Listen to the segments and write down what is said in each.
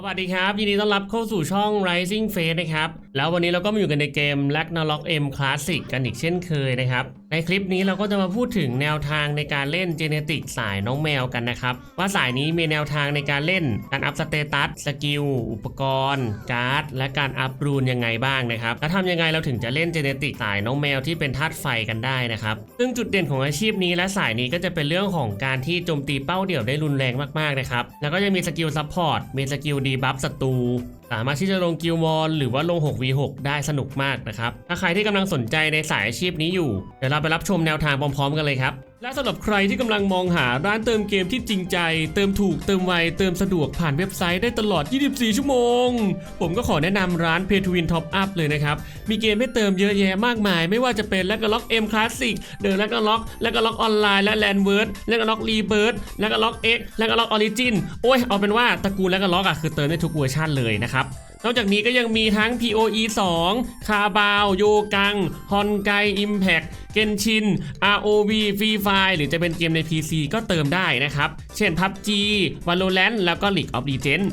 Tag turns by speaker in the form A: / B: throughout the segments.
A: สวัสดีครับ ยินดีต้อนรับเข้าสู่ช่อง Rising Face นะครับ แล้ววันนี้เราก็มาอยู่กันในเกม Ragnarok M Classic กันอีกเช่นเคยนะครับ ในคลิปนี้เราก็จะมาพูดถึงแนวทางในการเล่น Genetic สายน้องแมวกันนะครับ ว่าสายนี้มีแนวทางในการเล่นการอัพสเตตัสสกิลอุปกรณ์ การ์ด และการอัพรูนยังไงบ้างนะครับ แล้วทำยังไงเราถึงจะเล่น Genetic สายน้องแมวที่เป็นธาตุไฟกันได้นะครับซึ่งจุดเด่นของอาชีพนี้และสายนี้ก็จะเป็นเรื่องของการที่โจมตีเป้าเดี่ยวได้รุนแรงมากๆนะครับแล้วก็จะมีสกิลซัพพอร์ตมีสกิลดีบัฟศัตรูสามารถที่จะลงกิลมอนหรือว่าลง 6v6 ได้สนุกมากนะครับ ถ้าใครที่กำลังสนใจในสายอาชีพนี้อยู่ เดี๋ยวเราไปรับชมแนวทางพร้อมๆกันเลยครับ และสำหรับใครที่กำลังมองหาร้านเติมเกมที่จริงใจ เติมถูกเติมไว เติมสะดวกผ่านเว็บไซต์ได้ตลอด 24 ชั่วโมง ผมก็ขอแนะนำร้าน Pay to Win Top Up เลยนะครับ มีเกมให้เติมเยอะแยะมากมาย ไม่ว่าจะเป็น l a g a l o c M Classic เดิน l a g a l o c l a g a l o c Online และ Landward l a g a l o c Rebirth l a g a l o c X l a g a l o c Origin โอ้ยเอาเป็นว่าตระกูล l a g a l o c อะคือเติมได้ทุกเวอร์ชันเลยนะครับ นอกจากนี้ก็ยังมีทั้ง POE 2 คาบาว โยกัง ฮอนไก Impact เกนชิน ROV Free Fire หรือจะเป็นเกมใน PC ก็เติมได้นะครับ เช่น PUBG Valorant แล้วก็ League of Legends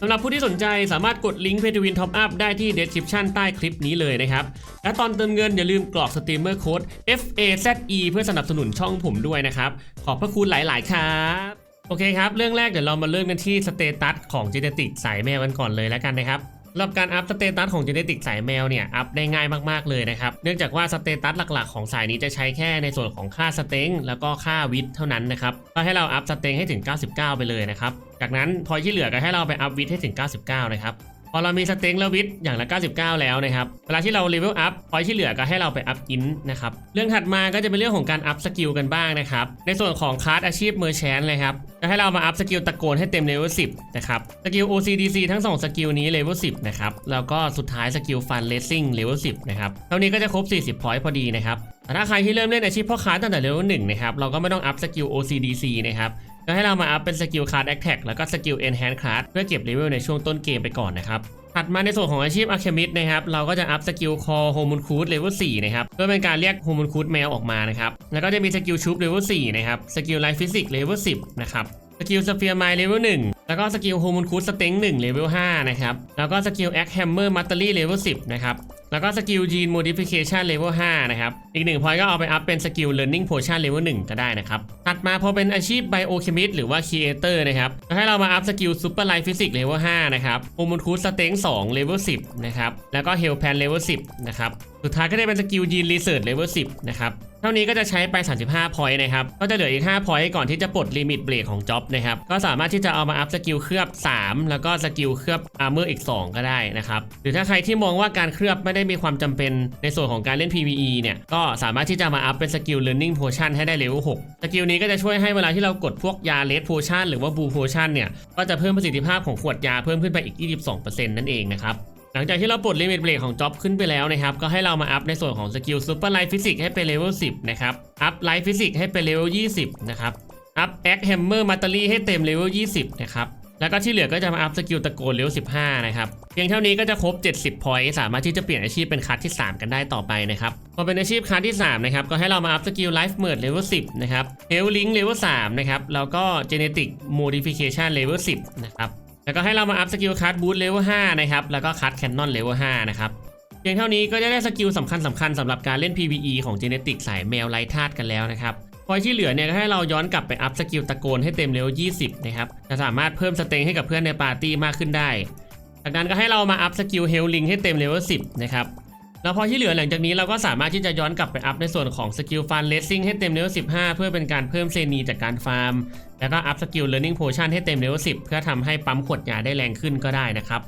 A: สำหรับผู้ที่สนใจสามารถกดลิงก์ Pay to Win Top Up ได้ที่ description ใต้คลิปนี้เลยนะครับ และตอนเติมเงินอย่าลืมกรอกสตรีมเมอร์โค้ด FAZE เพื่อสนับสนุนช่องผมด้วยนะครับ ขอบพระคุณหลาย ๆ ครับ โอเคครับ เรื่องแรกเดี๋ยวเรามาเริ่มกันที่สเตตัสของจีเนติกสายแมวกันก่อนเลยแล้วกันนะครับสำหรับการอัพสเตตัสของจีเนติกสายแมวเนี่ยอัพได้ง่ายมากๆเลยนะครับ เนื่องจากว่าสเตตัสหลักๆของสายนี้จะใช้แค่ในส่วนของค่าสเต็งแล้วก็ค่าวิทเท่านั้นนะครับก็ให้เราอัพสเต็งให้ถึง 99 ไปเลยนะครับ จากนั้นพอยที่เหลือก็ให้เราไปอัพวิทให้ถึง 99 นะครับ พอเรามีสเต็งและวิทอย่างละ 99 แล้วนะครับ เวลาที่เราเลเวลอัพพอยที่เหลือก็ให้เราไปอัพอินนะครับ เรื่องถัดมาก็จะเป็นเรื่องของการอัพสกิลกันบ้างนะครับ ในส่วนของคลาสอาชีพเมอร์แชนเลยครับ จะให้เรามาอัพสกิลตะโกนให้เต็มเลเวล10 นะครับ สกิล OCDC ทั้ง 2 สกิลนี้เลเวล10 นะครับ แล้วก็สุดท้ายสกิลฟันเลสซิ่งเลเวล10 นะครับ เท่านี้ก็จะครบ 40พอยต์พอดีนะครับแต่ถ้าใครที่เริ่มเล่นอาชีพพ่อค้าตั้งแต่เลเวล1นะครับ เราก็ไม่ต้องอัพสกิล OCDC นะครับ ก็ให้เรามาอัพเป็นสกิลคาร์ดแอคแท็กแล้วก็สกิล Enhance Card เพื่อเก็บเลเวลในช่วงต้นเกมไปก่อนนะครับถัดมาในส่วนของอาชีพอะเคมิดนะครับ เราก็จะอัพสกิลคอโฮมูนคูดเลเวล4นะครับ เพื่อเป็นการเรียกโฮมูนคูดแมวออกมานะครับ แล้วก็จะมีสกิลชูบเลเวล4นะครับ สกิลไลฟ์ฟิสิกส์เลเวล10นะครับ สกิลสเฟียร์ไมล์เลเวล1แล้วก็สกิลโฮมูนคูดสเต็ง1เลเวล5นะครับ แล้วก็สกิลแอคแฮมเมอร์มัตเตอรี่เลเวล10นะครับ แล้วก็สกิลจีนโมดิฟิเคชันเลเวล5นะครับ อีกหนึ่งพอยก็เอาไปอัพเป็นสกิล Learning Potion เลเวล1ก็ได้นะครับ ถัดมาพอเป็นอาชีพ Biochemist หรือว่า Creator นะครับให้เรามาอัพสกิล Super Life Physics เลเวล5นะครับโฮมูนคูดสเต็ง2เลเวล10 นะครับ แล้วก็ Health Pan เลเวล10 นะครับ สุดท้ายก็ได้เป็นสกิลยีนรีเสิร์ชเลเวล10 นะครับ เท่านี้ก็จะใช้ไป 35 พอยต์นะครับ ก็จะเหลืออีก 5 พอยต์ก่อนที่จะปลดลิมิตเบรกของจ็อบนะครับ ก็สามารถที่จะเอามาอัพสกิลเคลือบ 3 แล้วก็สกิลเคลือบอาร์เมอร์อีก 2 ก็ได้นะครับ หรือถ้าใครที่มองว่าการเคลือบไม่ได้มีความจำเป็นในส่วนของการเล่น PVE เนี่ย ก็สามารถที่จะมาอัพเป็นสกิล Learning Potion ให้ได้เลเวล 6 สกิลนี้ก็จะช่วยให้เวลาที่เรากดพวกยาเลดโพชั่นหรือว่าบูโพชั่นเนี่ย ก็จะเพิ่มประสิทธิภาพของขวดยาเพิ่มขึ้นไปอีก 22%นั่นเองนะครับ หลังจากที่เราปลดลิมิตเบรกของจ็อบขึ้นไปแล้วนะครับ ก็ให้เรามาอัพในส่วนของสกิลซูเปอร์ไลฟ์ฟิสิกส์ให้เป็นเลเวล10 นะครับ อัพไลฟ์ฟิสิกส์ให้เป็นเลเวล20 นะครับ อัพแอคแฮมเมอร์มัตเตอรี่ให้เต็มเลเวล20 นะครับ แล้วก็ที่เหลือก็จะมาอัพสกิลตะโกนเลเวล15 นะครับ เพียงเท่านี้ก็จะครบ 70พอยต์สามารถที่จะเปลี่ยนอาชีพเป็นคัสที่ 3 กันได้ต่อไปนะครับ พอเป็นอาชีพคัสที่ 3 นะครับ ก็ให้เรามาอัพสกิลไลฟ์เมิร์ดเลเวล10 นะครับเฮลลิงเลเวล3นะครับ แล้วก็เจเนติกโมดิฟิเคชันเลเวล10 นะครับ แล้วก็ให้เรามาอัพสกิลคั t บูทเลเวล5นะครับ แล้วก็คั t แคนนอนเลเวล5นะครับ เพียงเท่านี้ก็จะได้สกิลสำคัญสำคัญสำหรับการเล่น PVE ของเจเนติกสายแมวไร้ธาตุกันแล้วนะครับพอยที่เหลือเนี่ยก็ให้เราย้อนกลับไปอัพสกิลตะโกนให้เต็มเลเวล20 นะครับ จะสามารถเพิ่มสเต็งให้กับเพื่อนในปาร์ตี้มากขึ้นได้ จากนั้นก็ให้เรามาอัพสกิลเฮลลิงให้เต็มเลเวล10 นะครับ แล้วพอที่เหลือหลังจากนี้เราก็สามารถที่จะย้อนกลับไปอัพในส่วนของสกิลฟันเลสซิ่งให้เต็มเลเวล15 เพื่อเป็นการเพิ่มเซนีจากการฟาร์ม แล้วก็อัพสกิล learning potion ให้เต็มเลเวล10 เพื่อทำให้ปั๊มขวดยาได้แรงขึ้นก็ได้นะครับ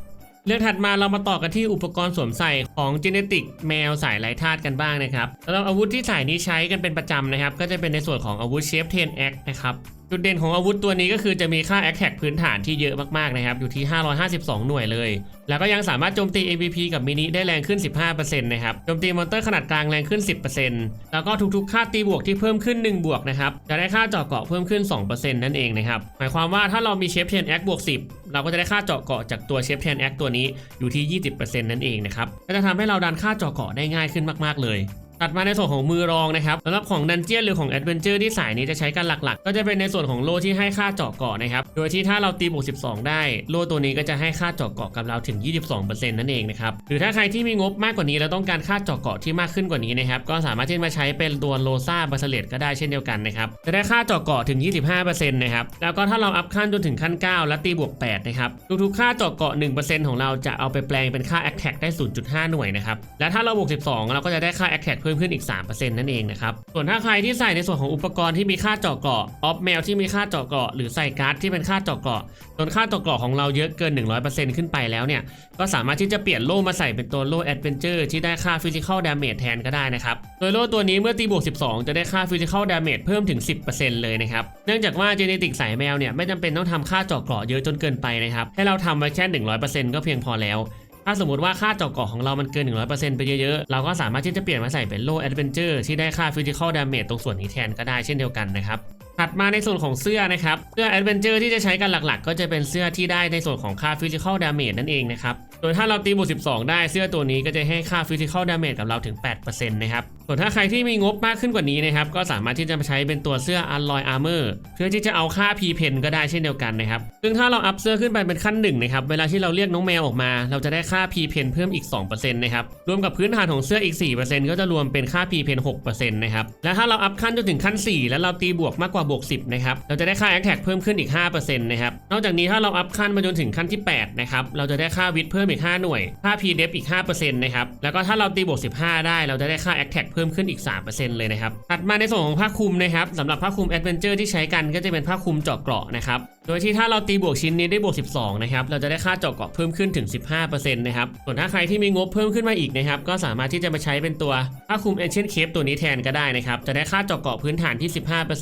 A: เรื่องถัดมาเรามาต่อกันที่อุปกรณ์สวมใส่ของ Genetic แมวสายไร้ธาตุกันบ้างนะครับสำหรับอาวุธที่สายนี้ใช้กันเป็นประจำนะครับ ก็จะเป็นในส่วนของอาวุธเชฟเทนแอคนะครับ จุดเด่นของอาวุธตัวนี้ก็คือจะมีค่า a t t a c k พื้นฐานที่เยอะมากๆนะครับ อยู่ที่ 552 หน่วยเลย แล้วก็ยังสามารถโจมตี AVP กับมินิได้แรงขึ้น 15%นะครับ โจมตีมอนเตอร์ขนาดกลางแรงขึ้น 10%แล้วก็ทุกๆ ค่าตีบวกที่เพิ่มขึ้น 1 บวกนะครับ จะได้ค่าเจาะเกาะเพิ่มขึ้น 2%นั่นเองนะครับ หมายความว่าถ้าเรามีเชฟเทนแอคบวก 10 เราก็จะได้ค่าเจาะเกาะจากตัวเชฟเทนแอคตัวนี้อยู่ที่ 20%นั่นเองนะครับ ก็จะทำให้เราดันค่าเจาะเกาะได้ง่ายขึ้นมาก ๆเลย ตัดมาในส่วนของมือรองนะครับสำหรับของดันเจียนหรือของแอดเวนเจอร์ที่สายนี้จะใช้กันหลักๆ ก็จะเป็นในส่วนของโล่ที่ให้ค่าเจาะเกาะนะครับ โดยที่ถ้าเราตีบวก 12 ได้ โล่ตัวนี้ก็จะให้ค่าเจาะเกาะกับเราถึง 22%นั่นเองนะครับ หรือถ้าใครที่มีงบมากกว่านี้แล้วต้องการค่าเจาะเกาะที่มากขึ้นกว่านี้นะครับก็สามารถที่จะมาใช้เป็นตัวโลซาบาสเลตก็ได้เช่นเดียวกันนะครับจะได้ค่าเจาะเกาะถึง 25%นะครับแล้วก็ถ้าเราอัพขั้นจนถึงขั้น 9 แล้วตีบวก 8 นะครับทุกๆค่าเจาะเกาะ 1%ของเราจะเอาไปแปลงเป็นค่า a t t a c ได้ 0.5 หน่วยนะครับและถ้าเราบวก 12 เราก็จะได้ค่า a t t a c เพิ่ิ่มขึ้นอีก 3%นั่นเองนะครับ ส่วนถ้าใครที่ใส่ในส่วนของอุปกรณ์ที่มีค่าเจาะเกาะออฟแมวที่มีค่าเจาะเกาะหรือใส่การ์ดที่เป็นค่าเจาะเกาะจนค่าเจาะเกาะของเราเยอะเกิน 100%ขึ้นไปแล้วเนี่ย ก็สามารถที่จะเปลี่ยนโล่มาใส่เป็นตัวโล่แอดเวนเจอร์ที่ได้ค่าฟิสิกอลดาเมจแทนก็ได้นะครับ โดยโล่ตัวนี้เมื่อตีบวก 12 จะได้ค่าฟิสิกอลดาเมจเพิ่มถึง 10%เลยนะครับ เนื่องจากว่าเจเนติกสายแมวเนี่ยไม่จำเป็นต้องทำค่าเจาะเกาะเยอะจนเกินไปนะครับ ให้เราทำไว้แค่ 100%ก็เพียงพอแล้ว ถ้าสมมติว่าค่าเจาะเกาะของเรามันเกิน 100%ไปเยอะๆ เราก็สามารถที่จะเปลี่ยนมาใส่เป็นโล่แอดเวนเจอร์ที่ได้ค่าฟิสิกอลดาเมจตรงส่วนนี้แทนก็ได้เช่นเดียวกันนะครับถัดมาในส่วนของเสื้อนะครับ เสื้อแอดเวนเจอร์ที่จะใช้กันหลักๆ ก็จะเป็นเสื้อที่ได้ในส่วนของค่าฟิสิกอลดาเมจนั่นเองนะครับ โดยถ้าเราตีบวก12 ได้เสื้อตัวนี้ก็จะให้ค่าฟิสิกอลดาเมจกับเราถึง 8%นะครับ ส่วนถ้าใครที่มีงบมากขึ้นกว่านี้นะครับ ก็สามารถที่จะมาใช้เป็นตัวเสื้อ Alloy Armor เพื่อที่จะเอาค่า P pen ก็ได้เช่นเดียวกันนะครับ ซึ่งถ้าเราอัพเสื้อขึ้นไปเป็นขั้นหนึ่งนะครับ เวลาที่เราเรียกน้องแมวออกมา เราจะได้ค่า P pen เพิ่มอีก 2%นะครับ รวมกับพื้นฐานของเสื้ออีก 4%ก็จะรวมเป็นค่า P pen 6%นะครับ และถ้าเราอัพขั้นจนถึงขั้น 4 แล้วเราตีบวกมากกว่าบวก 10 นะครับ เราจะได้ค่า a t t a c เพิ่มขึ้นอีก 5%นะครับ นอกจากนี้ถ้าเราอัพขั้นมาจนถึงขั้นที่ 8 นะครับ เราจะได้ค่าวิทเพิ่มอีก 5 หน่วย ค่า P def อีก 5%นะครับ แล้วก็ถ้าเราตีบวก 15 ได้ เราจะได้ค่า a t t a c เพิ่มขึ้นอีก 3%เลยนะครับ ถัดมาในส่วนของผ้าคลุมนะครับสำหรับผ้าคลุม Adventure ที่ใช้กันก็จะเป็นผ้าคลุมเจาะเกราะนะครับโดยที่ถ้าเราตีบวกชิ้นนี้ได้บวก 12 นะครับ เราจะได้ค่าเจาะเกาะเพิ่มขึ้นถึง 15%นะครับ ส่วนถ้าใครที่มีงบเพิ่มขึ้นมาอีกนะครับ ก็สามารถที่จะมาใช้เป็นตัวผ้าคลุม Ancient Cape ตัวนี้แทนก็ได้นะครับ จะได้ค่าเจาะเกาะพื้นฐานที่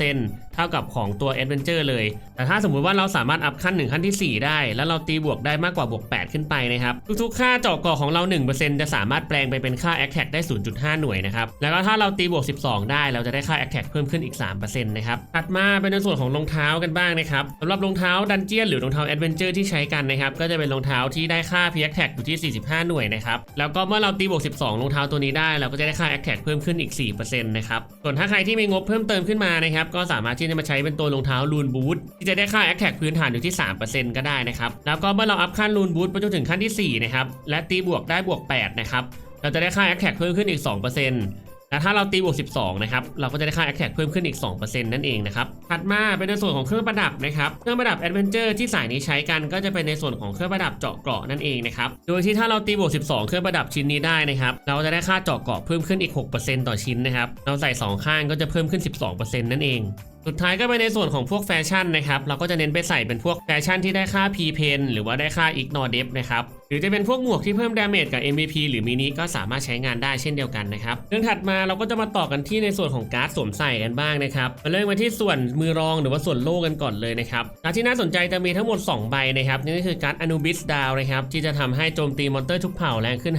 A: 15%เท่ากับของตัว Adventure เลย แต่ถ้าสมมุติว่าเราสามารถอัพขั้น 1 ขั้นที่ 4 ได้ แล้วเราตีบวกได้มากกว่าบวก 8 ขึ้นไปนะครับ ทุกๆ ค่าเจาะเกาะของเรา 1%จะสามารถแปลงไปเป็นค่า Attack ได้ 0.5 หน่วยนะครับ แล้วก็ถ้าเราตีบวก 12 ได้ เราจะได้ค่า Attack เพิ่มขึ้นอีก 3%นะครับ ถัดมาเป็นในส่วนของรองเท้ากันบ้างนะครับสำหรับรองเท้าดันเจียนหรือรองเท้าแอดเวนเจอร์ที่ใช้กันนะครับก็จะเป็นรองเท้าที่ได้ค่า p a t a c อยู่ที่ 45 หน่วยนะครับแล้วก็เมื่อเราตีบวก 12รองเท้าตัวนี้ได้เราก็จะได้ค่า Attack เพิ่มขึ้นอีก4%นะครับส่วนถ้าใครที่มีงบเพิ่มเติมขึ้นมานะครับก็สามารถที่จะมาใช้เป็นตัวรองเท้าลูนบูทที่จะได้ค่า Attack พื้นฐานอยู่ที่ 3%ก็ได้นะครับแล้วก็เมื่อเราอัพขั้นลูนบูทไปจนถึงขั้นที่4นะครับและตีบวกได้บวก8นะครับเราจะได้ค่า Attack เพิ่มขึ้นอีก 2% และถ้าเราตีบวก 12 นะครับ เราก็จะได้ค่า Attack เพิ่มขึ้นอีก 2%นั่นเองนะครับ ถัดมาเป็นในส่วนของเครื่องประดับนะครับ เครื่องประดับ Adventure ที่สายนี้ใช้กันก็จะเป็นในส่วนของเครื่องประดับเจาะเกราะนั่นเองนะครับ โดยที่ถ้าเราตีบวก 12 เครื่องประดับชิ้นนี้ได้นะครับ เราจะได้ค่าเจาะเกราะเพิ่มขึ้นอีก 6%ต่อชิ้นนะครับ เราใส่ 2 ข้างก็จะเพิ่มขึ้น 12%นั่นเองสุดท้ายก็เป็นในส่วนของพวกแฟชั่นนะครับ เราก็จะเน้นไปใส่เป็นพวกแฟชั่นที่ได้ค่า P pen หรือว่าได้ค่า ignore depth นะครับ หรือจะเป็นพวกหมวกที่เพิ่มดาเมจกับ MVP หรือมินิก็สามารถใช้งานได้เช่นเดียวกันนะครับเรื่องถัดมาเราก็จะมาต่อกันที่ในส่วนของการ์ดสวมใส่กันบ้างนะครับมาเริ่มมาที่ส่วนมือรองหรือว่าส่วนโล่กันก่อนเลยนะครับการ์ดที่น่าสนใจจะมีทั้งหมด 2 ใบนะครับนี่ก็คือการ์ด Anubis Down นะครับที่จะทำให้โจมตีมอนเตอร์ทุกเผ่าแรงขึ้น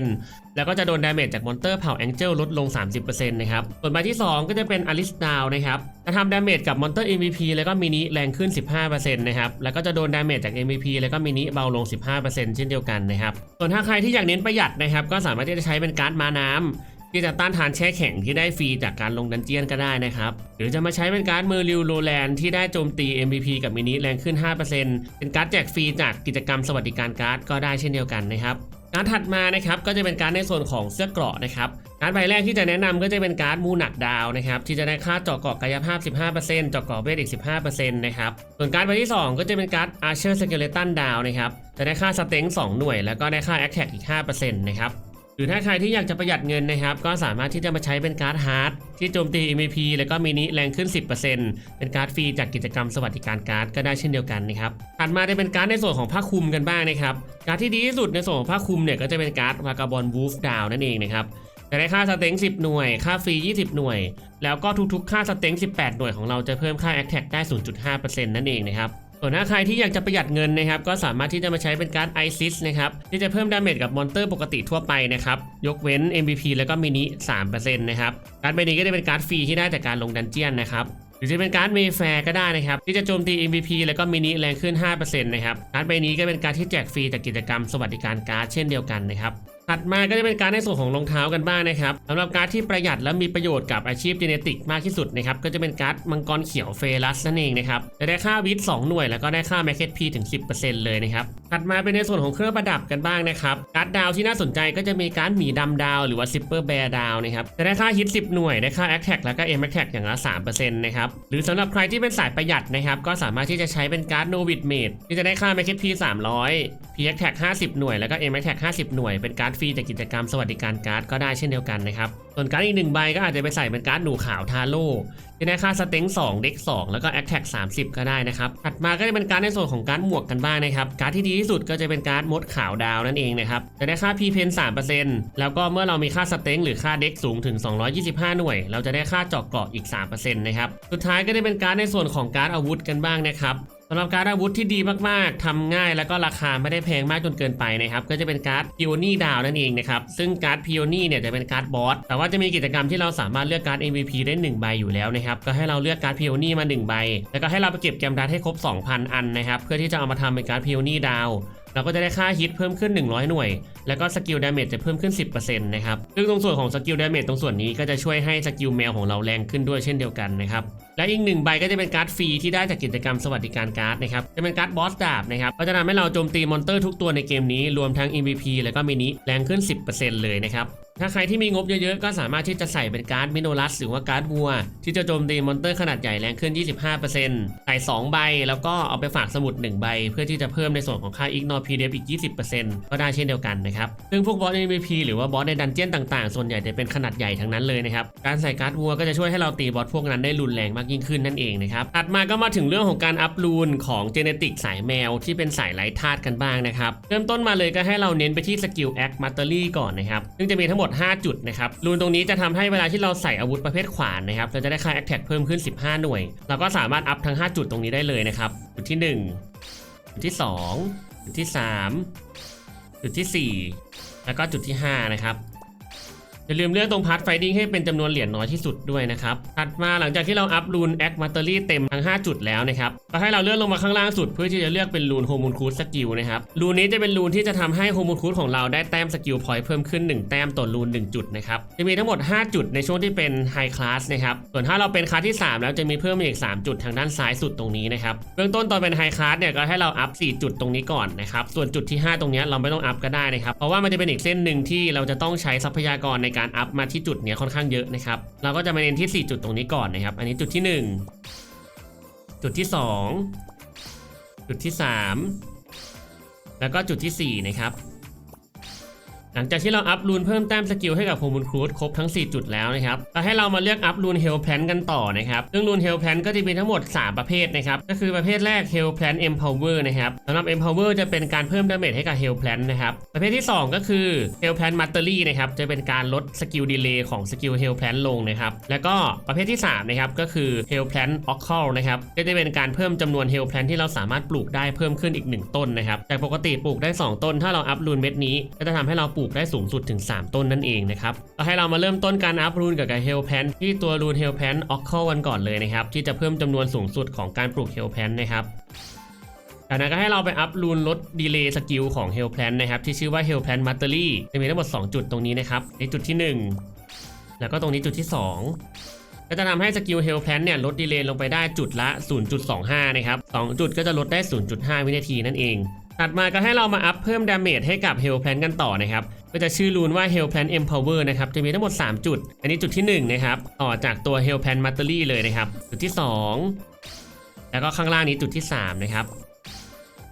A: 5%แล้วก็จะโดนดาเมจจากมอนเตอร์เผ่า Angel ลลดลง 30%นะครับส่วนใบที่ 2 ก็จะเป็น Alice Down นะครับจะทำดาเมจกับมอนเตอร์ MVP แล้วก็มินิแรงขึ้น 15%นะครับแล้วก็จะโดนดาเมจจาก MVP แล้วก็มินิเบาลง 15%เช่นเดียวกันนะครับ ส่วนถ้าใครที่อยากเน้นประหยัดนะครับ ก็สามารถที่จะใช้เป็นการ์ดมาน้ำที่จะต้านทานแช่แข็งที่ได้ฟรีจากการลงดันเจียนก็ได้นะครับ หรือจะมาใช้เป็นการ์ดเมอร์ลิวโรแลนที่ได้โจมตี MVP กับมินิแรงขึ้น 5%เป็นการ์ดแจกฟรีจากกิจกรรมสวัสดิการการ์ดก็ได้เช่นเดียวกันนะครับการดถัดมานะครับก็จะเป็นการดในส่วนของเสื้อเกราะนะครับ การ์ดใบแรกที่จะแนะนำก็จะเป็นการ์ดมูหนักดาวนะครับที่จะได้ค่าเจาะเกาะกายภาพ 15%เจาะเกาะเวทอีก 15%นะครับส่วนการ์ดใบที่ 2 ก็จะเป็นการ์ด Archer Skeleton ดาวนะครับจะได้ค่าสเต็ง2หน่วย แล้วก็ได้ค่า Attack อีก 5%นะครับหรือถ้าใครที่อยากจะประหยัดเงินนะครับ ก็สามารถที่จะมาใช้เป็นการ์ดฮาร์ดที่โจมตี MVP แล้วก็มินิแรงขึ้น 10%เป็นการ์ดฟรีจากกิจกรรมสวัสดิการการ์ดก็ได้เช่นเดียวกันนะครับถัดมาจะเป็นการ์ดในส่วนของผ้าคลุมกันบ้างนะครับการ์ดที่ดีที่สุดในส่วนของผ้าคลุมเนี่ยก็จะเป็นการ์ดวากาบอลวูฟดาวนั่นเองนะครับ จะได้ค่าสเต็ง10 หน่วย ค่าฟรี 20 หน่วย แล้วก็ทุกๆ ค่าสเต็ง18 หน่วยของเราจะเพิ่มค่า Attack ได้ 0.5%นั่นเองนะครับส่วนถ้าใครที่อยากจะประหยัดเงินนะครับก็สามารถที่จะมาใช้เป็นการ์ดไอซิสนะครับที่จะเพิ่มดาเมจกับมอนเตอร์ปกติทั่วไปนะครับยกเว้น MVP แล้วก็มินิ3%นะครับการ์ดใบนี้ก็จะเป็นการ์ดฟรีที่ได้จากการลงดันเจียนนะครับหรือจะเป็นการ์ดเมฟแฟร์ก็ได้นะครับที่จะโจมตี MVP แล้วก็มินิแรงขึ้น 5%นะครับการ์ดใบนี้ก็เป็นการ์ดที่แจกฟรีจากกิจกรรมสวัสดิการการ์ดเช่นเดียวกันนะครับ ถัดมาก็จะเป็นการในส่วนของรองเท้ากันบ้างนะครับสำหรับการดที่ประหยัดและมีประโยชน์กับอาชีพเจเนติกมากที่สุดนะครับก็จะเป็นการ์ดมังกรเขียวเฟรัสนั่นเองนะครับจะได้ค่าวิท2หน่วยแล้วก็ได้ค่าแมคเก็ตพีถึง 10%เลยนะครับถัดมาเป็นในส่วนของเครื่องประดับกันบ้างนะครับการ์ดดาวที่น่าสนใจก็จะมีการ์ดหมีดำดาวหรือว่าซิปเปอร์แบร์ดาวนะครับจะได้ค่าฮิต10 หน่วยได้ค่าแอคแท็กแล้วก็เอ็มแอคแท็กอย่างละ3%นะครับหรือสำหรับใครที่เป็นสายประหยัดนะครับก็สามารถที่จะใช้เป็นการ์ดโนวิดเมดที่จะได้ค่าแมคเก็ตพี300พีแอคแท็ก50 หน่วยแล้วก็เอ็มแอคแท็ก50 หน่วยเป็นการ์ดฟรีจากกิจกรรมสวัสดิการการ์ดก็ได้เช่นเดียวกันนะครับส่วนการ์ดอีกหนึ่งใบก็อาจจะไปใส่เป็นการ์ดหนูขาวทาโร่ที่ได้ค่าสเต็ง2เด็ก2 แล้วก็แอคแท็ก30 ก็ได้นะครับถัดมาก็จะเป็นการ์ดในส่วนของการดหมวกกันบ้างนะครับการ์ดที่ดีที่สุดก็จะเป็นการ์ดมดขาวดาวนั่นเองนะครับจะได้ค่า p ีเพน3%แล้วก็เมื่อเรามีค่าสเต็งหรือค่าเด็กสูงถึง 225 หน่วย เราจะได้ค่าเจาะเกาะอีก3%นะครับสุดท้ายก็จะเป็นการ์ดในส่วนของการ์ดอาวุธกันบ้างนะครับ สำหรับการดอาวุธที่ดีมากๆทำง่ายแล้วก็ราคาไม่ได้แพงมากจนเกินไปนะครับ ก็จะเป็นการ์ดพิโอนี่ดาวนั่นเองนะครับ ซึ่งการ์ดพิโอนี่เนี่ยจะเป็นการ์ดบอส แต่ว่าจะมีกิจกรรมที่เราสามารถเลือกการ์ด MVP ได้ 1 ใบอยู่แล้วนะครับ ก็ให้เราเลือกการ์ดพิโอนี่มา 1 ใบ แล้วก็ให้เราไปเก็บแกมดัสให้ครบ 2,000 อันนะครับ เพื่อที่จะเอามาทำเป็นการ์ดพิโอนี่ดาว เราก็จะได้ค่าฮิตเพิ่มขึ้น 100 หน่วย แล้วก็สกิลดาเมจจะเพิ่มขึ้น 10%นะครับ ซึ่งตรงส่วนของสกิลดาเมจตรงส่วนนี้ก็จะช่วยให้สกิลแมวของเราแรงขึ้นด้วยเช่นเดียวกันนะครับ และอีกหนึ่งใบก็จะเป็นการ์ดฟรีที่ได้จากกิจกรรมสวัสดิการการ์ดนะครับ จะเป็นการ์ดบอสดาบนะครับ ก็จะทำให้เราโจมตีมอนเตอร์ทุกตัวในเกมนี้รวมทั้ง MVP แล้วก็มินิแรงขึ้น 10%เลยนะครับ ถ้าใครที่มีงบเยอะๆ ก็สามารถที่จะใส่เป็นการ์ดมิโนลัสหรือว่าการ์ดวัว ที่จะโจมตีมอนเตอร์ขนาดใหญ่แรงขึ้น 25%ใส่ 2 ใบ แล้วก็เอาไปฝากสมุด 1 ใบ เพื่อที่จะเพิ่มในส่วนของค่า Ignore PDF อีก 20%ก็ได้เช่นเดียวกันนะครับ ซึ่งพวกบอส MVP หรือว่าบอสในดันเจี้ยนต่างๆ ส่วนใหญ่จะเป็นขนาดใหญ่ทั้งนั้นเลยนะครับ การใส่การ์ดวัวก็จะช่วยให้เราตีบอสพวกนั้นได้รุนแรงมากยิ่งขึ้นนั่นเองนะครับ ถัดมาก็มาถึงเรื่องของการอัพรูนของเจเนติกสายแมวที่เป็นสายไร้ธาตุกันบ้างนะครับ เริ่มต้นมาเลยก็ให้เราเน้นไปที่สกิลแอคมัตเตอรี่ก่อนนะครับซึ่งจะมีทั้งหมด5 จุดนะครับรูนตรงนี้จะทำให้เวลาที่เราใส่อาวุธประเภทขวานนะครับเราจะได้ค่าแอคแท็กเพิ่มขึ้น 15 หน่วย เราก็สามารถอัพทั้ง 5 จุดตรงนี้ได้เลยนะครับ จุดที่ 1 จุดที่ 2 จุดที่ 3 จุดที่ 4 แล้วก็จุดที่ 5 นะครับ อย่าลืมเลือกตรงพาร์ทไฟดิ้งให้เป็นจำนวนเหรียญน้อยที่สุดด้วยนะครับ ถัดมาหลังจากที่เราอัพรูนแอคมาเตอรี่เต็มทั้ง 5 จุดแล้วนะครับก็ให้เราเลื่อนลงมาข้างล่างสุดเพื่อที่จะเลือกเป็นรูนโฮมูลคูดสกิลนะครับ รูนนี้จะเป็นรูนที่จะทำให้โฮมูลคูดของเราได้แต้มสกิลพอยต์เพิ่มขึ้น 1 แต้มต่อรูน 1 จุดนะครับ จะมีทั้งหมด 5 จุดในช่วงที่เป็นไฮคลาสนะครับ ส่วนถ้าเราเป็นคลาสที่ 3 แล้วจะมีเพิ่มอีก 3 จุดทางด้านซ้ายสุดตรงนี้นะครับ เบื้องต้นตอนเป็นไฮคลาสเนี่ยก็ให้เราอัพ 4 จุดตรงนี้ก่อนนะครับ ส่วนจุดที่ 5 ตรงนี้เราไม่ต้องอัพก็ได้นะครับ เพราะว่ามันจะเป็นอีกเส้นหนึ่งที่เราจะต้องใช้ทรัพยากรในการอัพมาที่จุดเนี้ยค่อนข้างเยอะนะครับ เราก็จะมาเน้นที่ 4 จุดตรงนี้ก่อนนะครับ อันนี้จุดที่ 1 จุดที่ 2 จุดที่ 3 แล้วก็จุดทีสี่4 นะครับ ลังจากที่เราอัพรูนเพิ่มแต้มสกิลให้กับโฮมูลครูดครบทั้ง 4 จุดแล้วนะครับก็ให้เรามาเลือกอัพรูนเฮลแพลนกันต่อนะครับซึ่งรูนเฮลแพลนก็จะมีทั้งหมด 3 ประเภทนะครับก็คือประเภทแรกเฮลแพลน Empower นะครับสำหรับ Empower จะเป็นการเพิ่มดาเมจให้กับเฮลแพลนนะครับประเภทที่ 2 ก็คือเฮลแพลนมัตเตอรี่นะครับจะเป็นการลดสกิลดีเลย์ของสกิลเฮลแพลนลงนะครับแล้วก็ประเภทที่3นะครับก็คือเฮลแพลนออค l นะครับก็จะเป็นการเพิ่มจำนวนเฮลแพลนที่เราสามารถปลูกได้เพิ่มขึ้นอีก 1 ต้นนะครับจากปกติปลูกได้ 2 ต้น ถ้าเราอัพรูนเม็ดนี้ก็จะทำให้เราปลูกได้สูงสุดถึง 3 ต้นนั่นเองนะครับให้เรามาเริ่มต้นการอัพรูนกับการเฮลแพนที่ตัวรูนเฮลแพนออค l กันก่อนเลยนะครับที่จะเพิ่มจำนวนสูงสุดของการปลูกเฮลแพนนะครับจากนั้นก็ให้เราไปอัพรูนลดดีเลย์สกิลของเฮลแพนนะครับที่ชื่อว่าเฮลแพนมัตเตอรี่จะมีทั้งหมด 2 จุดตรงนี้นะครับในจุดที่ 1 แล้วก็ตรงนี้จุดที่ 2 ก็จะทำให้สกิล Hell Plan เนี่ยลดดีเลย์ลงไปได้จุดละ 0.25 นะครับ 2 จุดก็จะลดได้ 0.5 วินาทีนั่นเอง ถัดมาก็ให้เรามาอัพเพิ่มดาเมจให้กับ Hell Plan กันต่อนะครับ ก็จะชื่อรูนว่า Hell Plan Empower นะครับ จะมีทั้งหมด 3 จุด อันนี้จุดที่ 1 นะครับ ต่อจากตัว Hell Plan Mastery เลยนะครับ จุดที่ 2 แล้วก็ข้างล่างนี้จุดที่ 3 นะครับ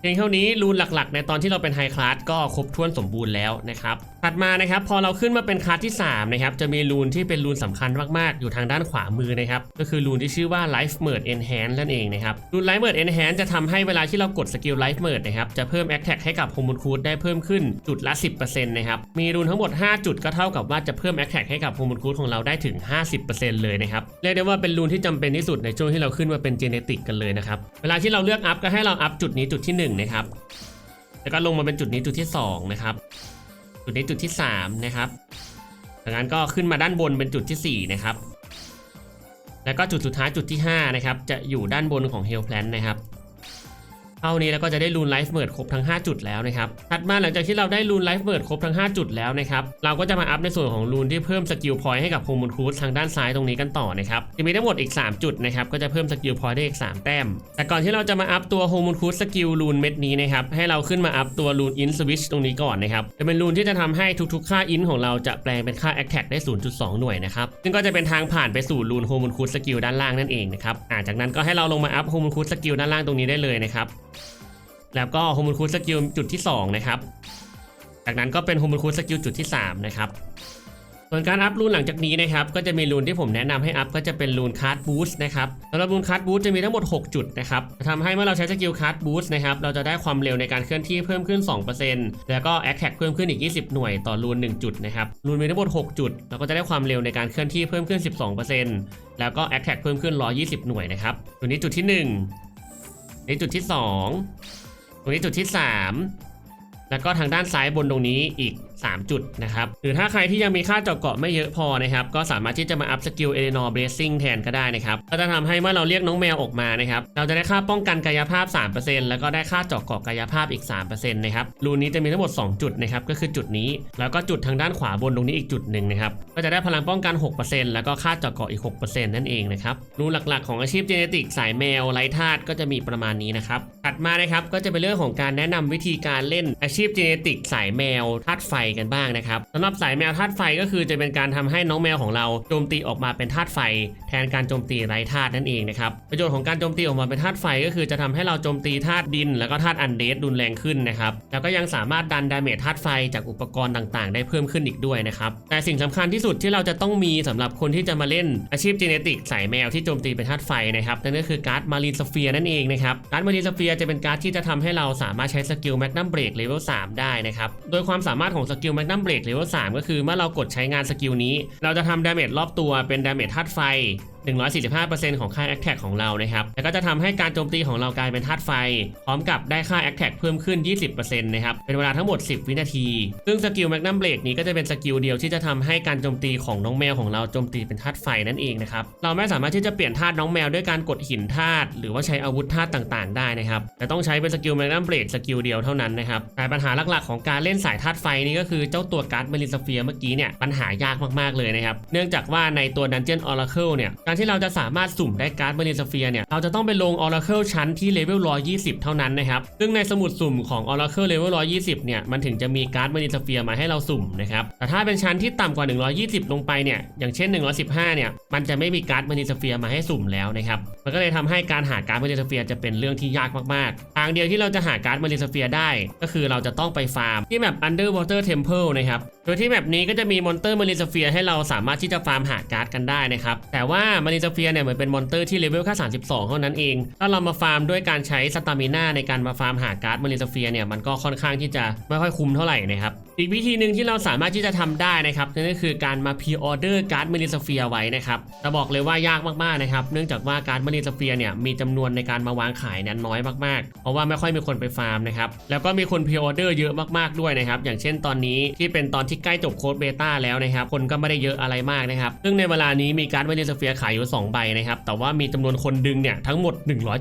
A: เพียงเท่านี้รูนหลักๆ ในตอนที่เราเป็นไฮคลาสก็ครบถ้วนสมบูรณ์แล้วนะครับ ถัดมานะครับพอเราขึ้นมาเป็นคลาสที่3นะครับจะมีรูนที่เป็นรูนสำคัญมากๆ อยู่ทางด้านขวามือนะครับก็คือรูนที่ชื่อว่า Life Merge Enhance นั่นเองนะครับรูน Life Merge Enhance จะทำให้เวลาที่เรากดสกิล Life Merge นะครับจะเพิ่ม Attack ให้กับ h o m o n c u d ได้เพิ่มขึ้นจุดละ 10%นะครับมีรูนทั้งหมด 5 จุดก็เท่ากับว่าจะเพิ่ม Attack ให้กับ h o m o n c u d ของเราได้ถึง 50%เลยนะครับเรียกได้ว่าเป็นรูนที่จำเป็นที่สุดในช่วงที่เราขึ้นมาเป็น Genetic กันเลยนะครับเวลาที่เราเลือกอัพก็ให้เราอัพจุดนี้จุดที่หนึ่งนะครับแล้วก็ลงมาเป็นจุดนี้จุดที่2นะครับ จุดนี้จุดที่ 3 นะครับจากนั้นก็ขึ้นมาด้านบนเป็นจุดทีสี่ 4 นะครับ แล้วก็จุดสุดท้ายจุดที่ 5 นะครับ จะอยู่ด้านบนของเฮลแพลนนะครับ เท่านี้แล้วก็จะได้รูนไลฟ์เมิร์ดครบทั้ง 5 จุดแล้วนะครับถัดมาหลังจากที่เราได้รูนไลฟ์เมิร์ดครบทั้ง 5 จุดแล้วนะครับเราก็จะมาอัพในส่วนของรูนที่เพิ่มสกิลพอยต์ให้กับโฮมูนคูสทางด้านซ้ายตรงนี้กันต่อนะครับจะมีทั้งหมดอีก 3 จุดนะครับก็จะเพิ่มสกิลพอยต์ได้อีก 3 แต้ม แต่ก่อนที่เราจะมาอัพตัวโฮมูนคูสสกิลรูนเม็ดนี้นะครับให้เราขึ้นมาอัพตัวรูนอินสวิชตรงนี้ก่อนนะครับจะเป็นรูนที่จะทำให้ทุกๆ ค่าอินของเราจะแปลงเป็นค่าแอคแท็กได้ 0.2 หน่วยนะครับซึ่งก็จะเป็นทางผ่านไปสู่รูนโฮมูนคูสสกิลด้านล่างนั่นเองนะครับอ่าจากนั้นก็ให้เราลงมาอัพโฮมูนคูสสกิลด้านล่างตรงนี้ได้เลยนะครับ แล้วก็โฮมูนคูสสกิลจุดที่ 2 นะครับ จากนั้นก็เป็นโฮมูนคูสสกิลจุดที่ 3 นะครับ ส่วนการอัพรูนหลังจากนี้นะครับ ก็จะมีรูนที่ผมแนะนำให้อัพก็จะเป็นรูนคาร์ดบูสต์นะครับสำหรับรูนคาร์ดบูสต์จะมีทั้งหมด 6 จุดนะครับทำให้เมื่อเราใช้สกิลคาร์ดบูสต์นะครับ เราจะได้ความเร็วในการเคลื่อนที่เพิ่มขึ้น 2%แล้วก็แอคแท็กเพิ่มขึ้นอีก 20 หน่วยต่อรูน 1 จุดนะครับ รูนมีทั้งหมด 6 จุด เราก็จะได้ความเร็วในการเคลื่อนที่เพิ่มขึ้น 12%แล้วก็แอคแท็กเพิ่มขึ้น 120 หน่วยนะครับ ตัวนี้จุดที่1นี่จุดที่ 2 ตรงนี้จุดที่ 3 แล้วก็ทางด้านซ้ายบนตรงนี้อีก3 จุดนะครับหรือถ้าใครที่ยังมีค่าเจาะเกาะไม่เยอะพอนะครับก็สามารถที่จะมาอัพสกิลเอเลนอร์เบรซิ่งแทนก็ได้นะครับก็จะทำให้เมื่อเราเรียกน้องแมวออกมานะครับเราจะได้ค่าป้องกันกายภาพ 3%แล้วก็ได้ค่าเจาะเกาะกายภาพอีก3%นะครับรูนี้จะมีทั้งหมด 2 จุดนะครับก็คือจุดนี้ แล้วก็จุดทางด้านขวาบนตรงนี้อีกจุดหนึ่งนะครับก็จะได้พลังป้องกัน 6%แล้วก็ค่าเจาะเกาะอีก 6%นั่นเองนะครับรูหลักๆของอาชีพเจเนติกสายแมวไร้ธาตุก็จะมีประมาณนี้นะครับถัดมานะครับก็จะเป็นเรื่องของการแนะนำวิธีการเล่นอาชีพเจเนติกสายแมวธาตุไฟกันบ้างนะครับสำหรับสายแมวธาตุไฟก็คือจะเป็นการทำให้น้องแมวของเราโจมตีออกมาเป็นธาตุไฟ แทนการโจมตีไร้ธาตุนั่นเองนะครับประโยชน์ของการโจมตีออกมาเป็นธาตุไฟก็คือจะทำให้เราโจมตีธาตุดิน แล้วก็ธาตุอันเดสรุนแรงขึ้นนะครับแล้วก็ยังสามารถดันดาเมจธาตุไฟจากอุปกรณ์ต่างๆ ได้เพิ่มขึ้นอีกด้วยนะครับแต่สิ่งสำคัญที่สุดที่เราจะต้องมีสำหรับคนที่จะมาเล่นอาชีพเจเนติกสายแมวที่โจมตีเป็นธาตุไฟนะครับนั่นก็คือการ์ดมารีนสเฟียนั่นเองนะครับการ์ดมารีนสเฟียจะเป็นการ์ดที่จะทำให้เราสามารถใช้สกิลแมกนัมเบรกเลเวล3ได้นะครับโดยความสามารถของสกิลแมกนัมเบรกเลเวล3ก็คือเมื่อเรากดใช้งานสกิลนี้ เราจะทำดาเมจรอบตัวเป็นดาเมจธาตุไฟ 145%ของค่า a อ t a c ของเรานะครับแล้วก็จะทำให้การโจมตีของเรากลายเป็นธาตุไฟ พร้อมกับได้ค่า a อ t a c เพิ่มขึ้น 20%นะครับเป็นเวลาทั้งหมด 10 วินาที ซึ่งสกิลแมกนัมเบรกนี้ก็จะเป็นสกิลเดียวที่จะทำให้การโจมตีของน้องแมวของเราโจมตีเป็นธาตุไฟนั่นเองนะครับเราไม่สามารถที่จะเปลี่ยนธาตุน้องแมวด้วยการกดหินธาตุหรือว่าใช้อาวุธธาตุต่างๆ ได้นะครับแต่ต้องใช้เป็นสกิลแมกนัมเบรกสกิลเดียวเท่านั้นนะครับแต่ปัญหาหลักๆของการเล่นสายธาตุไฟนี่ก็คือเจ้าตัวการ์ดเมลิสเฟียเมื่อกี้เนี่ยปัญหายากมากๆเลยนะครับเนื่องจากว่าในตัว Dungeon Oracle เนี่ยการที่เราจะสามารถสุ่มได้การ์ดเมลิสเฟียเนี่ย เราจะต้องไปลง Oracle ชั้นที่เลเวล120 เท่านั้นนะครับ ซึ่งในสมุดสุ่มของ Oracle Level 120 เนี่ย มันถึงจะมีการ์ดเมลิสเฟียมาให้เราสุ่มนะครับ แต่ถ้าเป็นชั้นที่ต่ำกว่า 120 ลงไปเนี่ย อย่างเช่น 115 เนี่ย มันจะไม่มีการ์ดเมลิสเฟียมาให้สุ่มแล้วนะครับ มันก็เลยทำให้การหาการ์ดเมลิสเฟียจะเป็นเรื่องที่ยากมากๆ ทางเดียวที่เราจะหาการ์ดเมลิสเฟียได้ ก็คือเราจะต้องไปฟาร์มที่แบบ Underwater Temple นะครับ โดยที่แบบนี้ก็จะมีมอนเตอร์มารินสเฟียให้เราสามารถที่จะฟาร์มหาการ์ดกันได้นะครับ แต่ว่ามารินสเฟียเนี่ยเหมือนเป็นมอนเตอร์ที่เลเวลแค่32 เท่านั้นเอง ถ้าเรามาฟาร์มด้วยการใช้สตามิน่าในการมาฟาร์มหาการ์ดมารินสเฟียเนี่ยมันก็ค่อนข้างที่จะไม่ค่อยคุ้มเท่าไหร่นะครับ อีกวิธีหนึ่งที่เราสามารถที่จะทำได้นะครับนั่นก็คือการมาพรีออเดอร์การ์ดมาริสเฟียไว้นะครับจะบอกเลยว่ายากมากๆนะครับ เนื่องจากว่าการ์ดมาริสเฟียเนี่ยมีจำนวนในการมาวางขายนี่ยน้อยมากๆ เพราะว่าไม่ค่อยมีคนไปฟาร์มนะครับ แล้วก็มีคนพรีออเดอร์เยอะมากๆด้วยนะครับ อย่างเช่นตอนนี้ที่เป็นตอนที่ใกล้จบโค้ดเบต้าแล้วนะครับ คนก็ไม่ได้เยอะอะไรมากนะครับ ซึ่งในเวลานี้มีการ์ดมาริสเฟียขายอยู่ 2 ใบนะครับ แต่ว่ามีจำนวนคนดึงเนี่ยทั้งหมด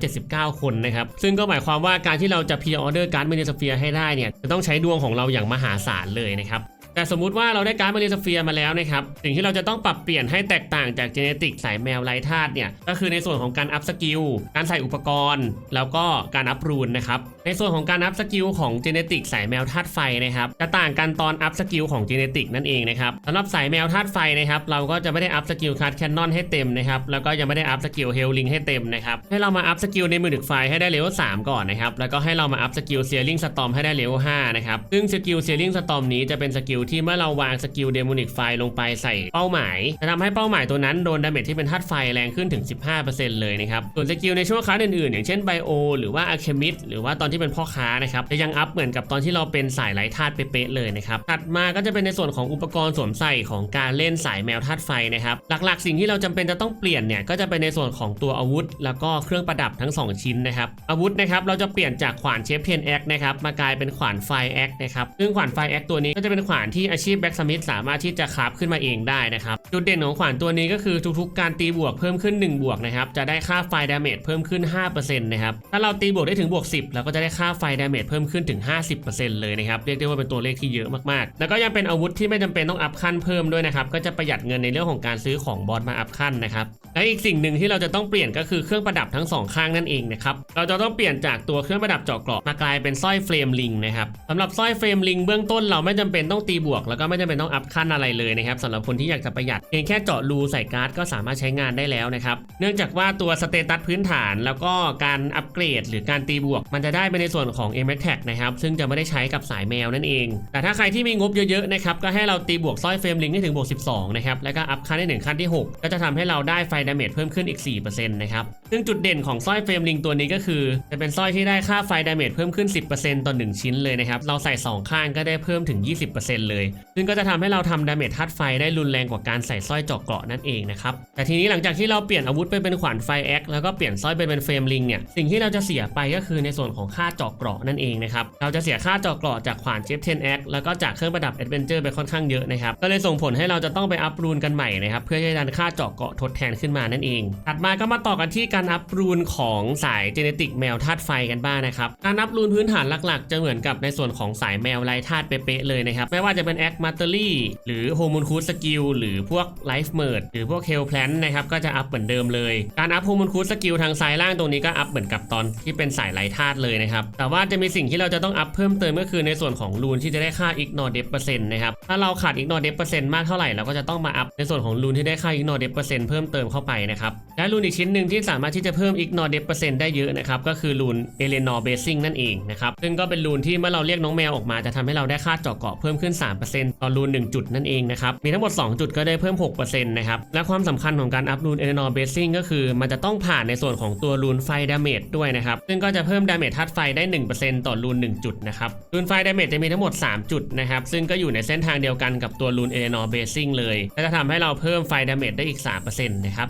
A: 179 คนนะครับ ซึ่งก็หมายความว่าการที่เราจะพรีออเดอร์การ์ดมาริสเฟียให้ได้เนี่ยจะต้องใช้ดวงของเราอย่างมหาศาลเลยนะครับ แต่สมมุติว่าเราได้การ์ดมารินสเฟียมาแล้วนะครับสิ่งที่เราจะต้องปรับเปลี่ยนให้แตกต่างจากเจเนติกสายแมวไร้ธาตุเนี่ยก็คือในส่วนของการอัพสกิลการใส่อุปกรณ์ แล้วก็การอัพรูนนะครับในส่วนของการอัพสกิลของเจเนติกสายแมวธาตุไฟนะครับจะต่างกันตอนอัพสกิลของเจเนติกนั่นเองนะครับสำหรับสายแมวธาตุไฟนะครับเราก็จะไม่ได้อัพสกิลคัดแคนนอนให้เต็มนะครับแล้วก็ยังไม่ได้อัพสกิลเฮลลิงให้เต็มนะครับให้เรามาอัพสกิลในมือดึกไฟให้ได้เลเวล3ก่อนนะครับแล้วก็ให้เรามาอัพสกิลเซียริงสตอมให้ได้เลเวล5นะครับซึ่งสกิลเซียริงสตอมนี้จะเป็นสกิลที่เมื่อเราวางสกิลเดโมนิกไฟลงไปใส่เป้าหมายจะทำให้เป้าหมายตัวนั้นโดนดาเมจที่เป็นธาตุไฟแรงขึ้นถึง 15%เลยนะครับ ส่วนสกิลในช่วงคลาสอื่นๆ อย่างเช่นไบโอหรือว่าอะเคมิสหรือว่าตอนที่เป็นพ่อค้านะครับจะยังอัพเหมือนกับตอนที่เราเป็นสายไร้ธาตุเป๊ะเลยนะครับถัดมาก็จะเป็นในส่วนของอุปกรณ์สวมใส่ของการเล่นสายแมวธาตุไฟนะครับหลักๆ สิ่งที่เราจำเป็นจะต้องเปลี่ยนเนี่ยก็จะเป็นในส่วนของตัวอาวุธ แล้วก็เครื่องประดับทั้ง 2 ชิ้นนะครับอาวุธนะครับเราจะเปลี่ยนจากขวานเชฟเทนแอคนะครับมากลายเป็นขวานไฟแอคนะครับซึ่งขวานไฟแอคตัวนี้ก็จะเป็นขวานที่อาชีพแบ็กสมิธสามารถที่จะคราฟขึ้นมาเองได้นะครับจุดเด่นของขวานตัวนี้ก็คือทุกๆ การตีบวกเพิ่มขึ้น 1 บวกนะครับจะได้ค่าไฟดาเมจเพิ่มขึ้น 5%นะครับถ้าเราตีบวกได้ถึงบวก 10 เราก็จะได้ค่าไฟดาเมจเพิ่มขึ้นถึง 50%เลยนะครับเรียกได้ว่าเป็นตัวเลขที่เยอะมากๆ แล้วก็ยังเป็นอาวุธที่ไม่จำเป็นต้องอัพขั้นเพิ่มด้วยนะครับก็จะประหยัดเงินในเรื่องของการซื้อของบอสมาอัพขั้นนะครับ และอีกสิ่งหนึ่งที่เราจะต้องเปลี่ยนก็คือเครื่องประดับทั้งสองข้างนั่นเองนะครับเราจะต้องเปลี่ยนจากตัวเครื่องประดับเจาะเกราะมากลายเป็นสร้อยเฟรมลิงนะครับสำหรับสร้อยเฟรมลิงเบื้องต้นเราไม่จำเป็นต้องตีบวก แล้วก็ไม่จำเป็นต้องอัพขั้นอะไรเลยนะครับสำหรับคนที่อยากจะประหยัดเพียงแค่เจาะรูใส่การ์ดก็สามารถใช้งานได้แล้วนะครับเนื่องจากว่าตัวสเตตัสพื้นฐาน แล้วก็การอัปเกรด หรือการตีบวก มันจะได้ไปในส่วนของ m t a g นะครับซึ่งจะไม่ได้ใช้กับสายแมวนั่นเอง แต่ถ้าใครที่มีงบเยอะๆนะครับก็ให้เราตีบวกสร้อยเฟรมลิงให้ถึงบวก 12นะครับแล้วก็อัพขั้นได้ถึงขั้นที่ 6 ก็จะทำให้เราได้ไฟดาเมจเพิ่มขึ้นอีก 4%นะครับ ซึ่งจุดเด่นของสร้อยเฟรมลิงตัวนี้ก็คือ จะเป็นสร้อยที่ได้ค่าไฟดาเมจเพิ่มขึ้น 10%ต่อ 1 ชิ้นเลยนะครับ เราใส่ 2 ข้างก็ได้เพิ่มถึง 20%เลย ซึ่งก็จะทำให้เราทำดาเมจธาตุไฟได้รุนแรงกว่าการใส่สร้อยเจาะเกราะนั่นเองนะครับ แต่ทีนี้หลังจากที่เราเปลี่ยนอาวุธไปเป็นขวานไฟแอคแล้วก็เปลี่ยนสร้อยไปเป็นเฟรมลิงเนี่ย สิ่งที่เราจะเสียไปก็คือในส่วนของค่าเจาะเกราะนั่นเองนะครับ เราจะเสียค่าเจาะเกราะจากขวานเจฟเทนแอคแล้วก็จากเครื่องประดับแอดเวนเจอร์ไปค่อนข้างเยอะนะครับ ก็เลยส่งผลให้เราจะต้องไปอัพรูนกันใหม่นะครับเพื่อให้ดันค่าเจาะเกราะทดแทนขึ้นมานั่นเอง ถัดมาก็มาต่อกันที่การอัพรูนของสายเจเนติกแมวธาตุไฟกันบ้างนะครับ การอัพรูนพื้นฐานหลักๆ จะเหมือนกับในส่วนของสายแมวไร้ธาตุเป๊ะเลยนะครับ ไม่ว่าจะเป็นแอคมาเตอรี่หรือโฮมูนคูสกิลหรือพวกไลฟ์เมิร์ดหรือพวกเฮลแพลนนะครับก็จะอัพเหมือนเดิมเลย การอัพโฮมูนคูสกิลทางซ้ายล่างตรงนี้ก็อัพเหมือนกับตอนที่เป็นสายไร้ธาตุเลยนะครับ แต่ว่าจะมีสิ่งที่เราจะต้องอัพเพิ่มเติมก็คือในส่วนของรูนที่จะได้ค่าอิกนอเดฟเปอร์เซ็นต์นะครับ ถ้าเราขาดอิกนอเดฟเปอร์เซ็นต์มากเท่าไหร่เราก็จะต้องมาอัพในส่วนของรูนที่ได้ค่าอิกนอเดฟเปอร์เซ็นต์เพิ่มเติมเข้าไปนะครับ และรูนอีกชิ้นหนึ่งที่สามารถที่จะเพิ่มอิกนอเดฟเปอร์เซ็นต์ได้เยอะนะครับ ก็คือรูนเอเลนอร์เบซิงนั่นเองนะครับ ซึ่งก็เป็นรูนที่เมื่อเราเรียกน้องแมวออกมาจะทำให้เราได้ค่าเจาะเกาะเพิ่มขึ้น 3%ต่อรูน1จุดนั่นเองนะครับ มีทั้งหมด 2 จุดก็ได้เพิ่ม 6%นะครับ และความสำคัญของการอัพรูนเอเลนอร์เบซิงก็คือมันจะต้องผ่านในส่วนของตัวรูนไฟดาเมจด้วยนะครับซึ่งก็จะเพิ่มดาเมจธาตุไฟได้ 1%ต่อรูน1จุดนะครับรูนไฟดาเมจจะมีทั้งหมด 3 จุดนะครับซึ่งก็อยู่ในเส้นทางเดียวกันกับตัวรูนเอเลนอร์เบซิงเลยก็จะทำให้เราเพิ่มไฟดาเมจได้อีก3%นะครับ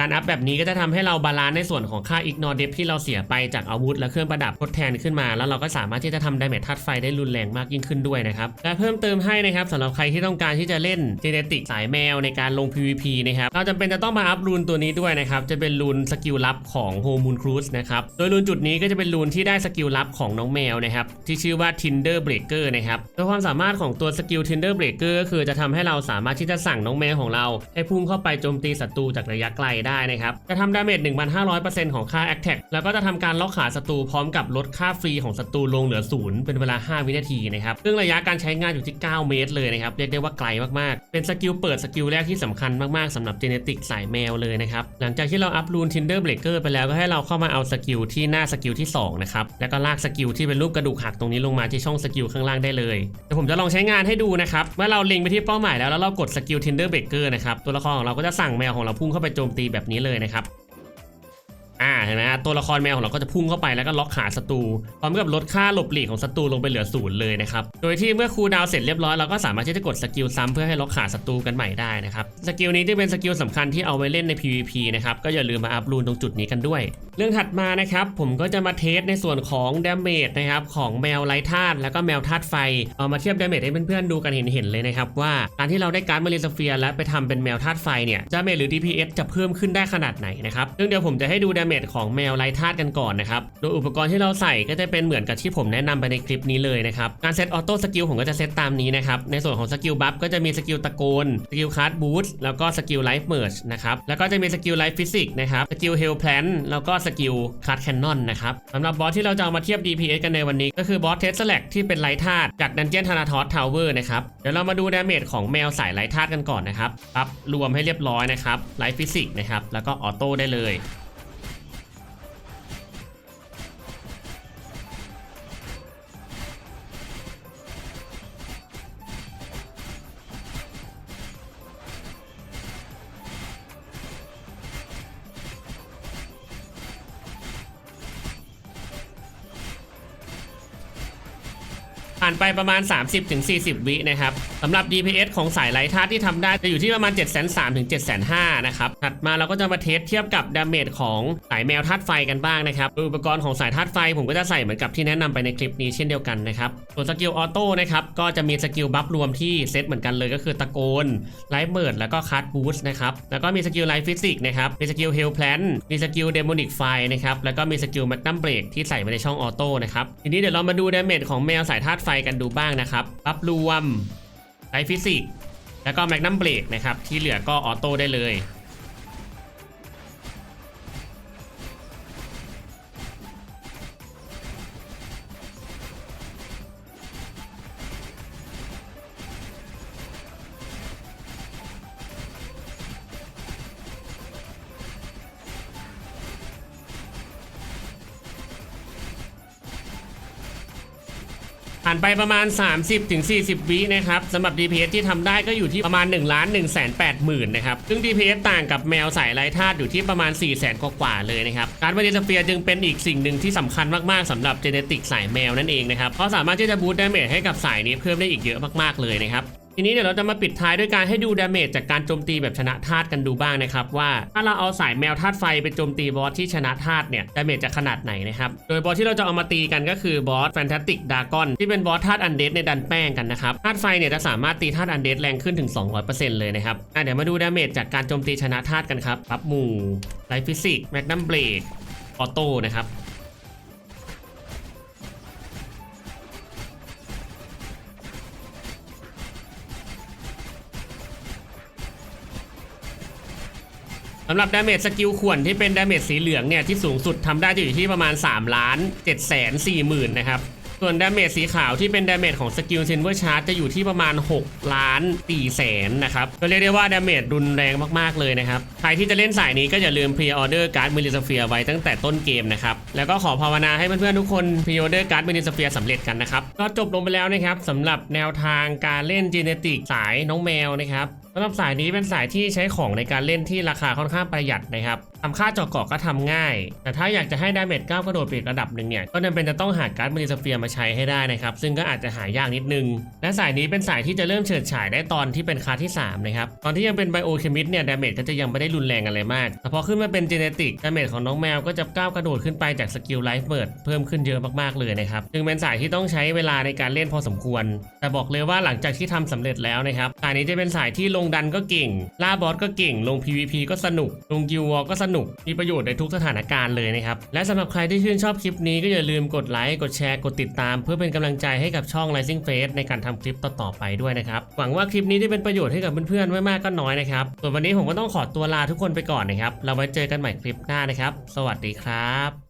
A: การอัพแบบนี้ก็จะทำให้เราบาลานซ์ในส่วนของค่า ignore depth ที่เราเสียไปจากอาวุธและเครื่องประดับทดแทนขึ้นมา แล้วเราก็สามารถที่จะทำดาเมจธาตุไฟได้รุนแรงมากยิ่งขึ้นด้วยนะครับและเพิ่มเติมให้นะครับสำหรับใครที่ต้องการที่จะเล่นเจเนติกสายแมวในการลง PVP นะครับเราจำเป็นจะต้องมาอัพรูนตัวนี้ด้วยนะครับจะเป็นรูนสกิลลับของ h o m o o n Cruise นะครับโดยรูนจุดนี้ก็จะเป็นรูนที่ได้สกิลลับของน้องแมวนะครับที่ชื่อว่า Tinder Breaker นะครับโดยความสามารถของตัวสกิล Tinder Breaker ก็คือจะทำให้เราสามารถที่จะสั่งน้องแมวของเรา ให้พุ่งเข้าไปโจมตีศัตรูจากระยะไกลได้นะครับ จะทำดาเมจ 1,500%ของค่า Attack แล้วก็จะทำการล็อกขาศัตรูพร้อมกับลดค่าฟรีของศัตรูลงเหลือศูนย์เป็นเวลา 5 วินาทีนะครับ ซึ่งระยะการใช้งานอยู่ที่ 9 เมตรเลยนะครับ เรียกได้ว่าไกลมากๆ เป็นสกิลเปิดสกิลแรกที่สำคัญมากๆสำหรับเจเนติกสายแมวเลยนะครับ หลังจากที่เราอัพรูน Tinder Breaker ไปแล้วก็ให้เราเข้ามาเอาสกิลที่หน้าสกิลที่2นะครับ แล้วก็ลากสกิลที่เป็นรูปกระดูกหักตรงนี้ลงมาที่ช่องสกิลข้างล่างได้เลยเดี๋ยวผมจะลองใช้งานให้ดูนะครับเมื่อเราเล็งไปที่เป้าหมายแล้วแล้วเรากดสกิล Tinder Breaker นะครับตัวละครของเราก็จะสั่งแมวของเราพุ่งเข้าไปโจมตีแบบนี้เลยนะครับ อ่าเห็นไหมฮะตัวละครแมวของเราก็จะพุ่งเข้าไปแล้วก็ล็อกขาศัตรูพร้อมกับลดค่าหลบหลีกของศัตรูลงไปเหลือศูนย์เลยนะครับโดยที่เมื่อคูลดาวเสร็จเรียบร้อยเราก็สามารถที่จะกดสกิลซ้ำเพื่อให้ล็อกขาศัตรูกันใหม่ได้นะครับสกิลนี้ที่เป็นสกิลสำคัญที่เอาไว้เล่นใน PVP นะครับก็อย่าลืมมาอัพรูนตรงจุดนี้กันด้วย เรื่องถัดมานะครับผมก็จะมาเทสในส่วนของดาเมจนะครับของแมวไร้ธาตุแล้วก็แมวธาตุไฟเอามาเทียบดาเมจให้เพื่อนๆดูกันเห็นๆเลยนะครับว่าการที่เราได้การ์ดมาริสเฟียและไปทำเป็นแมวธาตุไฟเนี่ยดาเมจหรือ DPS จะเพิ่มขึ้นได้ขนาดไหนนะครับซึ่งเดี๋ยวผมจะให้ดูดาเมจของแมวไร้ธาตุกันก่อนนะครับ โดยอุปกรณ์ที่เราใส่ก็จะเป็นเหมือนกับที่ผมแนะนำไปในคลิปนี้เลยนะครับ การเซตออโต้สกิลผมก็จะเซตตามนี้นะครับ ในส่วนของสกิลบัฟก็จะมีสกิลตะโกน สกิลคาร์ดบูสต์แล้วก็สกิลไลฟ์เมิร์ชนะครับ แล้วก็จะมีสกิลไลฟ์ฟิสิกส์นะครับ สกิลเฮลแพลนแล้วก็สกิลคาร์ดแคนนอนนะครับสำหรับบอสที่เราจะเอามาเทียบ DPS กันในวันนี้ ก็คือบอสเทสแลกที่เป็นไร้ธาตุจากดันเจียนธนาทอสทาวเวอร์นะครับ เดี๋ยวเรามาดูดาเมจของแมวสายไร้ธาตุกันก่อนนะครับปั๊บรวมให้เรียบร้อยนะครับไลฟ์ฟิสิกนะครับแล้วก็ออโต้ได้เลย ผ่านไปประมาณ 30-40 วินะครับ สำหรับ DPS ของสายไลท์ธาตุที่ทำได้จะอยู่ที่ประมาณ 7 3 0 0 0ถึง7 5 0 0นะครับ ถัดมาเราก็จะมาเทสเทียบกับดาเมจของสายแมวธาตุไฟกันบ้างนะครับอุปกรณ์ของสายธาตุไฟผมก็จะใส่เหมือนกับที่แนะนำไปในคลิปนี้เช่นเดียวกันนะครับ ส่วนสกิลออโต้นะครับก็จะมีสกิลบัฟรวมที่เซตเหมือนกันเลยก็คือตะโกนไลฟ์เบิร์ดแล้วก็คัตบูสต์นะครับ แล้วก็มีสกิลไลฟ์ฟิสิกนะครับ มีสกิลเฮลแพลนมีสกิลเดโมนิกไฟนะครับ แล้วก็มีสกิลแมกนัมเบรกที่ใส่ไว้ในช่องออโต้นะครับ ทีนี้เดี๋ยวเรามาดูดาเมจของแมวสายธาตุไฟกันดูบ้างนะครับบัฟรวม ใช้ฟิสิกส์แล้วก็แมกนัมเบรกนะครับ ที่เหลือก็ออโต้ได้เลย ผ่านไปประมาณ 30-40 วินะครับสำหรับ DPS ที่ทำได้ก็อยู่ที่ประมาณ1 1 8 0 0 0 0นะครับ ซึ่ง DPS ต่างกับแมวสายไร้ธาตุอยู่ที่ประมาณ 4 0 0 0 0 0กว่าเลยนะครับการ์ดวานิสเฟียจึงเป็นอีกสิ่งหนึ่งที่สำคัญมาก ๆสำหรับเจเนติกสายแมวนั่นเองนะครับเพราะสามารถที่จะบูต์ดาเมจให้กับสายนี้เพิ่มได้อีกเยอะมากๆเลยนะครับ ทีนี้เดี๋ยวเราจะมาปิดท้ายด้วยการให้ดูดาเมจจากการโจมตีแบบชนะธาตุกันดูบ้างนะครับว่าถ้าเราเอาสายแมวธาตุไฟไปโจมตีบอสที่ชนะธาตุเนี่ยดาเมจจะขนาดไหนนะครับโดยบอสที่เราจะเอามาตีกันก็คือบอสแฟนตาติกดากอนที่เป็นบอสธาตุอันเดดในดันแป้งกันนะครับธาตุไฟเนี่ยจะสามารถตีธาตุอันเดดแรงขึ้นถึง 200%เลยนะครับเดี๋ยวมาดูดาเมจจากการโจมตีชนะธาตุกันครับปั๊บหมู่ไลฟ์ฟิสิกแมกนัมเบรกออโต้นะครับ สำหรับดาเมจสกิลข่วนที่เป็นดาเมจสีเหลืองเนี่ยที่สูงสุดทำได้จะอยู่ที่ประมาณ3ล้าน7แสน4หมื่นนะครับส่วนดาเมจสีขาวที่เป็นดาเมจของสกิลเซนเวอร์ชาร์จจะอยู่ที่ประมาณ 6 ล้าน4แสนนะครับก็เรียกได้ว่าดาเมจรุนแรงมากๆเลยนะครับ ใครที่จะเล่นสายนี้ก็อย่าลืมพรีออเดอร์การ์ดมิลิสเฟียไว้ตั้งแต่ต้นเกมนะครับ แล้วก็ขอภาวนาให้เพื่อนๆทุกคนพรีออเดอร์การ์ดมิลิสเฟียสำเร็จกันนะครับ ก็จบลงไปแล้วนะครับสำหรับแนวทางการเล่นจีเนติกสายน้องแมวนะครับ สำหรับสายนี้เป็นสายที่ใช้ของในการเล่นที่ราคาค่อนข้างประหยัดนะครับทำค่าเจาะเกาะก็ทำง่าย แต่ถ้าอยากจะให้ดาเมจก้าวกระโดดไปอีกระดับหนึ่งเนี่ย ก็จำเป็นจะต้องหาการ์ดมิลิสเฟียมาใช้ให้ได้นะครับ ซึ่งก็อาจจะหายากนิดนึง และสายนี้เป็นสายที่จะเริ่มเฉิดฉายได้ตอนที่เป็นคาที่3นะครับ ตอนที่ยังเป็นไบโอเคมิสเนี่ยดาเมจก็จะยังไม่ได้รุนแรงอะไรมาก แต่พอขึ้นมาเป็นเจเนติกดาเมจของน้องแมวก็จะก้าวกระโดดขึ้นไปจากสกิลไลฟ์เบิร์ดเพิ่มขึ้นเยอะมากๆเลยนะครับ จึงเป็นสายที่ต้องใช้เวลาในการเล่นพอสมควร แต่บอกเลยว่าหลังจากที่ทำสำเร็จแล้วนะครับสายนี้จะเป็นสายที่ลงดันก็เก่งล่าบอสก็เก่ง ลง PVP ก็สนุกลงกิววอลก็สนุกมีประโยชน์ในทุกสถานการณ์เลยนะครับและสำหรับใครที่ชื่นชอบคลิปนี้ก็อย่าลืมกดไลค์กดแชร์กดติดตาม เพื่อเป็นกำลังใจให้กับช่อง Rising Face ในการทำคลิปต่อๆไปด้วยนะครับหวังว่าคลิปนี้จะเป็นประโยชน์ให้กับเพื่อนๆไม่มากก็น้อยนะครับส่วนวันนี้ผมก็ต้องขอตัวลาทุกคนไปก่อนนะครับเราไว้เจอกันใหม่คลิปหน้านะครับ สวัสดีครับ